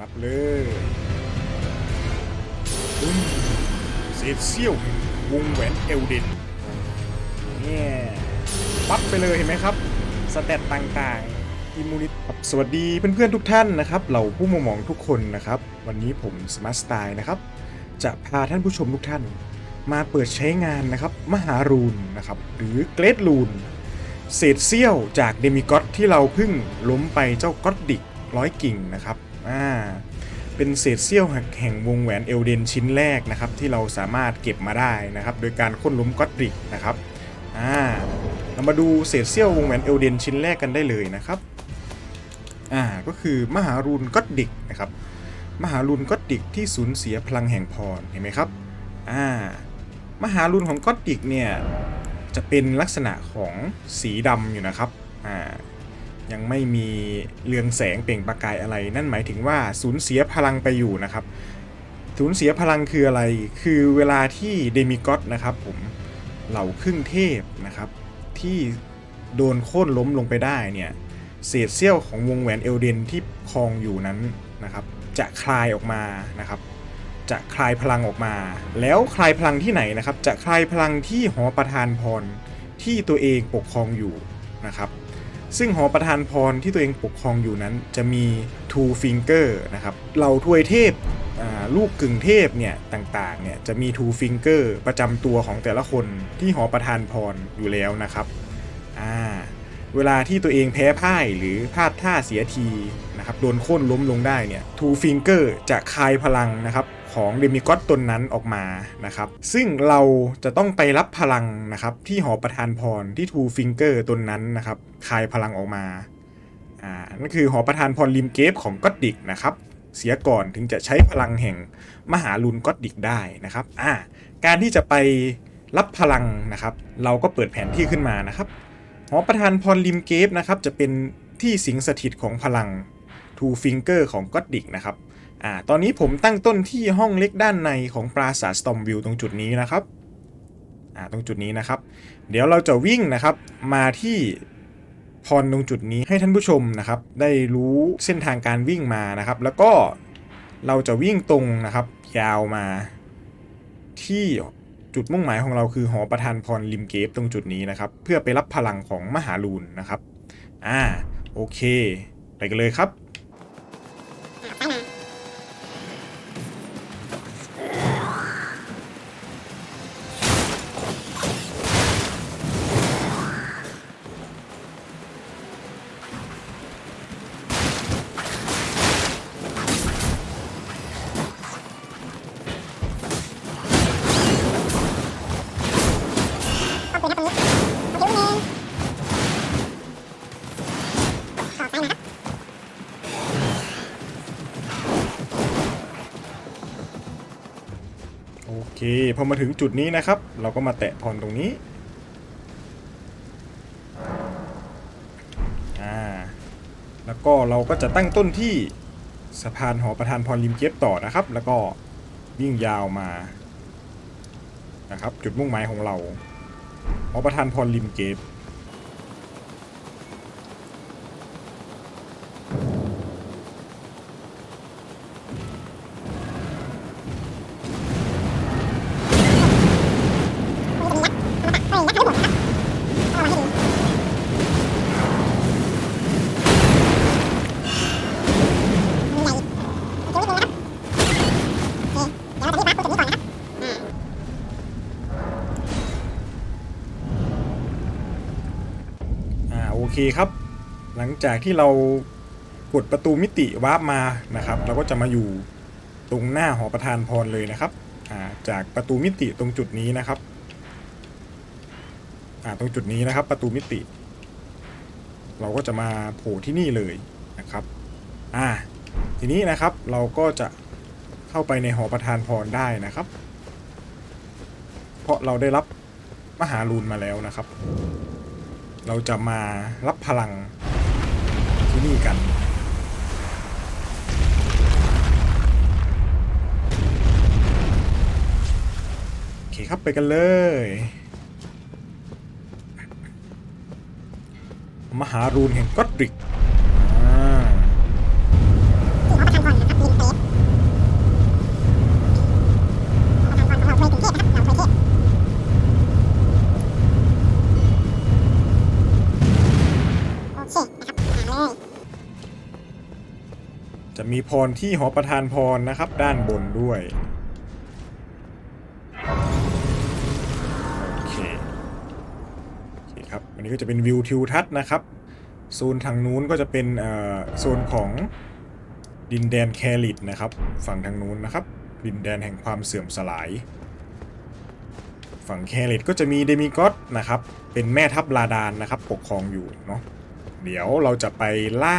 รับเลยเศษเสี้ยววงแหวนเอลเดนเนี่ยปั๊บไปเลยเห็นไหมครับ สเตตต่างๆอิมูนิตสวัสดีเพื่อนๆทุกท่านนะครับเหล่าผู้มามองทุกคนนะครับ วันนี้ผมสมาร์ทสไตล์นะครับ จะพาท่านผู้ชมทุกท่าน มาเปิดใช้งานนะครับ มหารูนนะครับ หรือเกรดรูนเศษเสี้ยวจากเดมิกอตที่เราเพิ่งล้มไปเจ้าก็อดดิกร้อยกิ่งนะครับ อ่าเป็นเศษเสี้ยวแห่งวงแหวนเอลเดนชิ้นแรกนะครับ ที่เราสามารถเก็บมาได้นะครับ โดยการค้นล้มก็อดดิกนะครับอ่าเรามาดูเศษเสี้ยววงแหวนเอลเดนชิ้นแรกกันได้เลยนะครับอ่าก็คือมหารูนก็อดดิกนะครับมหารุนก็อดดิกที่สูญเสียพลังแห่งพรเห็นไหมครับอ่ามหารุนของก็อดดิกเนี่ยจะเป็นลักษณะของสีดำอยู่นะครับอ่า ยังไม่มีเรืองแสงเปล่งประกายอะไร นั่นหมายถึงว่าสูญเสียพลังไปอยู่นะครับสูญเสียพลังคืออะไร คือเวลาที่เดมิกอตนะครับผมเหล่าครึ่งเทพนะครับ ที่โดนโค่นล้มลงไปได้เนี่ยเศษเสี้ยวของวงแหวนเอลเดนที่คลองอยู่นั้นนะครับ จะคลายออกมานะครับ จะคลายพลังออกมา แล้วคลายพลังที่ไหนนะครับ จะคลายพลังที่หอประธานพรที่ตัวเองปกครองอยู่นะครับ ซึ่งหอประธานพรที่ตัวเองปกครองอยู่นั้นจะมี two finger นะครับเหล่าทวยเทพลูกกึ่งเทพเนี่ยต่างๆเนี่ยจะมี two finger ประจำตัวของแต่ละคนที่หอประธานพรอยู่แล้วนะครับเวลาที่ตัวเองแพ้พ่ายหรือพลาดท่าเสียทีนะครับโดนโค่นล้มลงได้เนี่ยทูฟิงเกอร์จะคายพลังนะครับ ของเดมิกอตตนนั้นออกมานะครับ ซึ่งเราจะต้องไปรับพลังนะครับที่หอประธานพรที่ทูฟิงเกอร์ตนนั้นนะครับคายพลังออกมาอ่านั่นคือหอประธานพรริมเกฟของก็อดดิกนะครับเสียก่อนถึงจะใช้พลังแห่งมหาลุนก็อดดิกได้นะครับอ่าการที่จะไปรับพลังนะครับ เราก็เปิดแผนที่ขึ้นมานะครับหอประธานพรริมเกฟนะครับจะเป็นที่สิงสถิตของพลัง Two Finger ของก็อดดิกนะครับ อ่าตอนนี้ผมตั้งต้นที่ห้องเล็กด้านในของปราสาทสตอมวิวตรงจุดนี้นะครับอ่าตรงจุดนี้นะครับ เดี๋ยวเราจะวิ่งนะครับมาที่พรตรงจุดนี้ให้ท่านผู้ชมนะครับ ได้รู้เส้นทางการวิ่งมานะครับ แล้วก็เราจะวิ่งตรงนะครับ ยาวมาที่จุดมุ่งหมายของเราคือหอประธานพรริมเกฟตรงจุดนี้นะครับ เพื่อไปรับพลังของมหาลูนนะครับ อ่าโอเค ไปกันเลยครับ พอมาถึงจุดนี้นะครับ เราก็มาแตะพรตรงนี้อ่าแล้วก็เราก็จะตั้งต้นที่สะพานหอประธานพรริมเก็บต่อนะครับ แล้วก็วิ่งยาวมานะครับ จุดมุ่งหมายของเราหอประธานพรริมเก็บ เคครับ หลังจากที่เรากดประตูมิติวาร์ปมานะครับ เราก็จะมาอยู่ตรงหน้าหอประธานพรเลยนะครับาจากประตูมิติตรงจุดนี้นะครับตรงจุดนี้นะครับประตูมิติ เราก็จะมาโผล่ที่นี่เลยนะครับอ่าทีนี้นะครับเราก็จะเข้าไปในหอประธานพรได้นะครับ เพราะเราได้รับมหาลูนมาแล้วนะครับ เราจะมารับพลังที่นี่กัน โอเคครับไปกันเลย มหารูนแห่งก็อดริก จะมีพรที่หอประทานพรนะครับ ด้านบนด้วยโอเคโอเคครับอันนี้ก็จะเป็นวิวทิวทัศน์นะครับโซนทางนู้นก็จะเป็นเอ่อโซนของดินแดนแคลิดนะครับ ฝั่งทางนู้นนะครับ ดินแดนแห่งความเสื่อมสลาย ฝั่งแคลิดก็จะมีเดมิกอสนะครับ เป็นแม่ทัพลาดานนะครับ ปกครองอยู่เนาะ เดี๋ยวเราจะไปล่า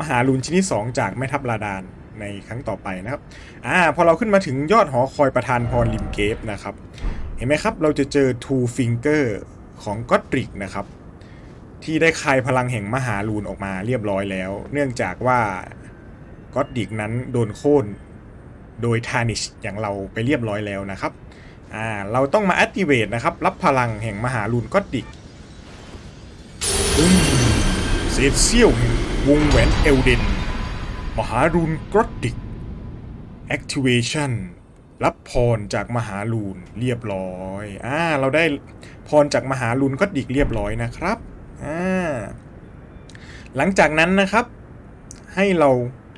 มหาลุนชิ้นที่ 2 จากแม่ทัพลาดานในครั้งต่อไปนะครับอ่าพอเราขึ้นมาถึงยอดหอคอยประธานพรลิมเกฟนะครับ เห็นไหมครับ เราจะเจอ Two Finger ของก็ตริกนะครับ ที่ได้คายพลังแห่งมหาลูนออกมาเรียบร้อยแล้ว เนื่องจากว่าก็ตดิกนั้นโดนโค่นโดยทานิชอย่างเราไปเรียบร้อยแล้วนะครับอ่าเราต้องมา activate นะครับ รับพลังแห่งมหาลูนก็ตดิก ศษเสี้ยวแห่งวงแหวนเอลเดน มหาลูนก็ตดิก activation รับพรจากมหาลูนเรียบร้อย อ่า เราได้พรจากมหาลูนก็ดิกเรียบร้อยนะครับ อ่า หลังจากนั้นนะครับ ให้เรา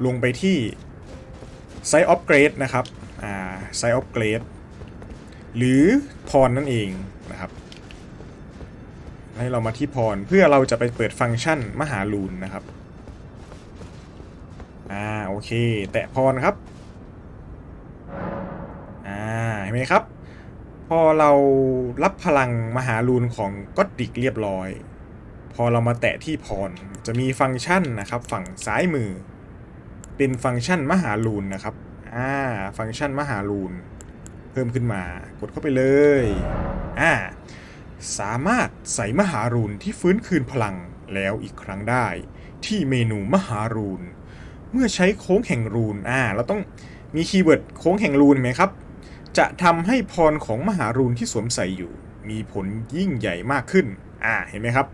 ลงไปที่ Site of Grade นะครับ อ่า Site of Grade หรือพรนั่นเองนะครับ ให้เรามาที่พร เพื่อเราจะไปเปิดฟังก์ชันมหาลูนนะครับ อ่าโอเค แตะพรครับ อ่าเห็นไหมครับ พอเรารับพลังมหาลูนของก็อดดิกเรียบร้อย พอเรามาแตะที่พร จะมีฟังก์ชันนะครับ ฝั่งซ้ายมือ เป็นฟังก์ชันมหาลูนนะครับ อ่าฟังก์ชันมหาลูน เพิ่มขึ้นมากดเข้าไปเลย อ่า สามารถใส่มหารูนที่ฟื้นคืนพลังแล้วอีกครั้งได้ ที่เมนูมหารูน เมื่อใช้โค้งแห่งรูนอ่าเราต้องมีคีย์เวิร์ดโค้งแห่งรูนเห็นไหมครับ จะทำให้พรของมหารูนที่สวมใส่อยู่ มีผลยิ่งใหญ่มากขึ้นอ่าเห็นไหมครับ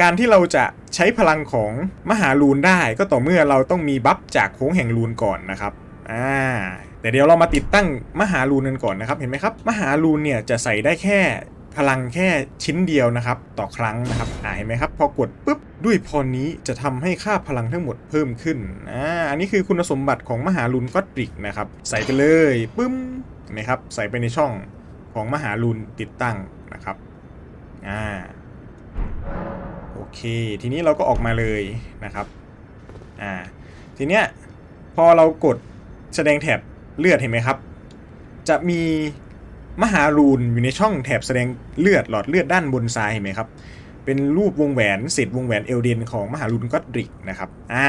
การที่เราจะใช้พลังของมหารูนได้ก็ต่อเมื่อเราต้องมีบัฟจากโค้งแห่งรูนก่อนนะครับอ่าแต่เดี๋ยวเรามาติดตั้งมหารูนกันก่อนนะครับ เห็นไหมครับ มหารูนเนี่ยจะใส่ได้แค่ พลังแค่ชิ้นเดียวนะครับ ต่อครั้งนะครับอ่าเห็นไหมครับ พอกดปุ๊บด้วยพรนี้จะทำให้ค่าพลังทั้งหมดเพิ่มขึ้นอ่าอันนี้คือคุณสมบัติของมหารูนก็อดริกนะครับ ใส่ไปเลยปึ้มนไหมครับใส่ไปในช่องของมหารูนติดตั้งนะครับอ่าโอเค ทีนี้เราก็ออกมาเลยนะครับอ่าทีเนี้ยพอเรากดแสดงแถบเลือดเห็นไหมครับ จะมี มหารูนอยู่ในช่องแถบแสดงเลือดหลอดเลือดด้านบนซ้ายเห็นไหมครับ เป็นรูปวงแหวนเศษวงแหวนเอลเดนของมหารูนก็อดริกนะครับอ่า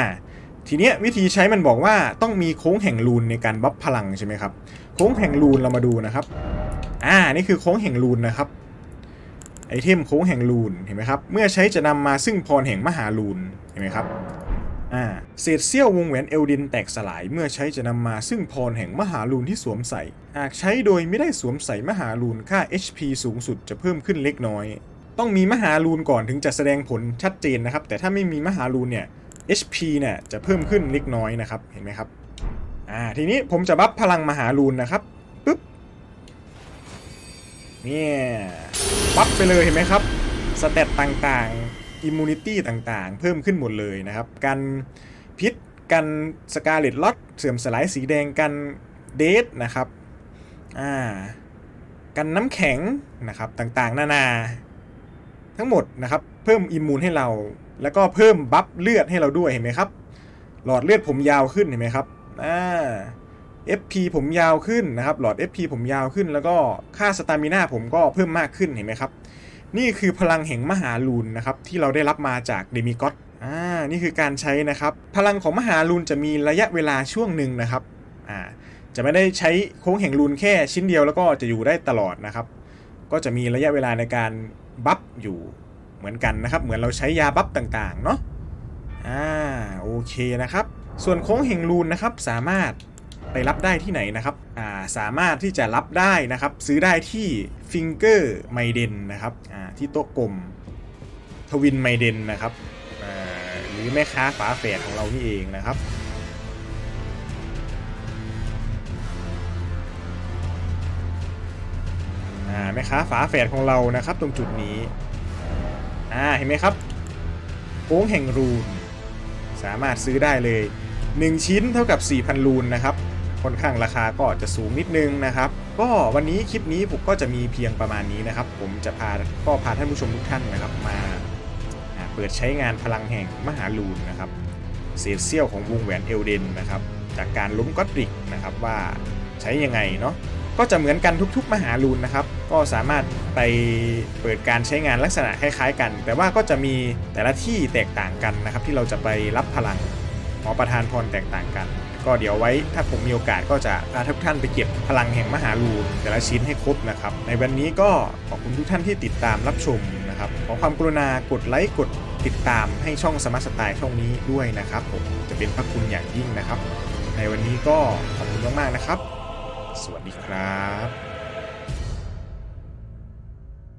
ทีเนี้ยวิธีใช้มันบอกว่าต้องมีโค้งแห่งรูนในการบัฟพลังใช่ไหมครับโค้งแห่งรูนเรามาดูนะครับอ่านี่คือโค้งแห่งรูนนะครับไอเทมโค้งแห่งรูนเห็นไหมครับเมื่อใช้จะนำมาซึ่งพรแห่งมหารูนเห็นไหมครับ อ่าเศษเสี้ยววงแหวนเอลดินแตกสลายเมื่อใช้จะนำมาซึ่งพรแห่งมหารูนที่สวมใส่ หากใช้โดยไม่ได้สวมใส่มหารูนค่า HP สูงสุดจะเพิ่มขึ้นเล็กน้อย ต้องมีมหารูนก่อนถึงจะแสดงผลชัดเจนนะครับ แต่ถ้าไม่มีมหารูนเนี่ย HP เนี่ยจะเพิ่มขึ้นเล็กน้อยนะครับเห็นไหมครับอ่าทีนี้ผมจะบัฟพลังมหารูนนะครับปึ๊บเนี่ยบัฟไปเลยเห็นไหมครับสเตตต่างๆ อิมมูนิตี้ต่างๆ เพิ่มขึ้นหมดเลยนะครับ กันพิษ กันสกาเลตล็อตเสื่อมสลายสีแดงกันเดทนะครับอ่ากันน้ำแข็งนะครับต่างๆ นานา ทั้งหมดนะครับ เพิ่มอิมมูนให้เรา แล้วก็เพิ่มบัฟเลือดให้เราด้วยเห็นไหมครับ หลอดเลือดผมยาวขึ้นเห็นไหมครับอ่า FP ผมยาวขึ้นนะครับ หลอด FP ผมยาวขึ้น แล้วก็ค่าสตามิน่าผมก็เพิ่มมากขึ้นเห็นไหมครับ นี่คือพลังแห่งมหาลูนนะครับที่เราได้รับมาจากเดมิกอสอ่านี่คือการใช้นะครับ พลังของมหาลูนจะมีระยะเวลาช่วงหนึ่งนะครับอ่าจะไม่ได้ใช้โค้งแห่งลูนแค่ชิ้นเดียวแล้วก็จะอยู่ได้ตลอดนะครับ ก็จะมีระยะเวลาในการบัฟอยู่เหมือนกันนะครับ เหมือนเราใช้ยาบัฟต่างๆเนาะอ่าโอเคนะครับ ส่วนโค้งแห่งลูนนะครับสามารถ ไปรับได้ที่ไหนนะครับอ่าสามารถที่จะรับได้นะครับ ซื้อได้ที่ Finger m a i d e n นะครับอ่าที่โต๊ะกลมทวินไมเดนนะครับหรือแม่ค้าฝาแฝดของเรานี่เองนะครับแม่ค้าฝาแฝดของเรานะครับ ตรงจุดนี้อ่าเห็นไหมครับโค้งแห่งรูน สามารถซื้อได้เลย 1 ชิ้นเท่ากับ 4,000ลูนนะครับ ค่อนข้างราคาก็จะสูงนิดนึงนะครับ ก็วันนี้คลิปนี้ผมก็จะมีเพียงประมาณนี้นะครับ ผมจะพาก็พาท่านผู้ชมทุกท่านนะครับ มาเปิดใช้งานพลังแห่งมหาลูนนะครับเศษเสี้ยวของวงแหวนเอลเดนนะครับจากการล้มก็ตริกนะครับว่าใช้ยังไงเนาะก็จะเหมือนกันทุกๆ มหาลูนนะครับ ก็สามารถไปเปิดการใช้งานลักษณะคล้ายๆ กัน แต่ว่าก็จะมีแต่ละที่แตกต่างกันนะครับ ที่เราจะไปรับพลังหมอประธานพรแตกต่างกัน ก็เดี๋ยวไว้ถ้าผมมีโอกาสก็จะพาทุกท่านไปเก็บพลังแห่งมหาลูนแต่ละชิ้นให้ครบนะครับ ในวันนี้ก็ขอบคุณทุกท่านที่ติดตามรับชมนะครับ ขอความกรุณากดไลค์กดติดตามให้ช่องสมาร์ทสไตล์ช่องนี้ด้วยนะครับผมจะเป็นพระคุณอย่างยิ่งนะครับ ในวันนี้ก็ขอบคุณมากๆนะครับ สวัสดีครับ